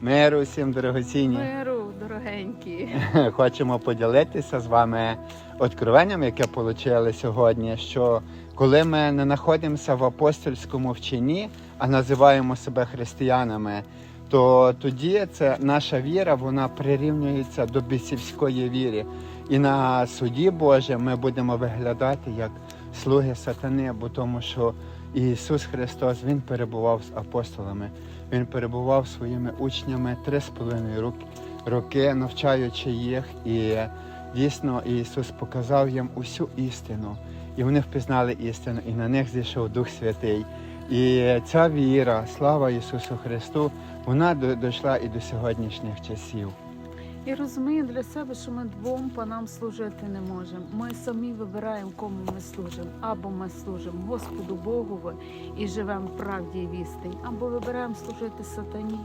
Миру всім дорогоцінні. Миру, дорогенькі. Хочемо поділитися з вами откровенням, яке отримали сьогодні. Що коли ми не знаходимося в апостольському вченні, а називаємо себе християнами, то тоді це наша віра вона прирівнюється до бісівської віри. І на суді Боже ми будемо виглядати як слуги сатани, бо тому що Ісус Христос Він перебував з апостолами, Він перебував своїми учнями три з половиною роки, навчаючи їх. І дійсно Ісус показав їм усю істину. І вони впізнали істину, і на них зійшов Дух Святий. І ця віра, слава Ісусу Христу, вона дійшла і до сьогоднішніх часів. І розумію для себе, що ми двом панам служити не можемо. Ми самі вибираємо, кому ми служимо. Або ми служимо Господу Богові і живемо в правді і в або вибираємо служити сатані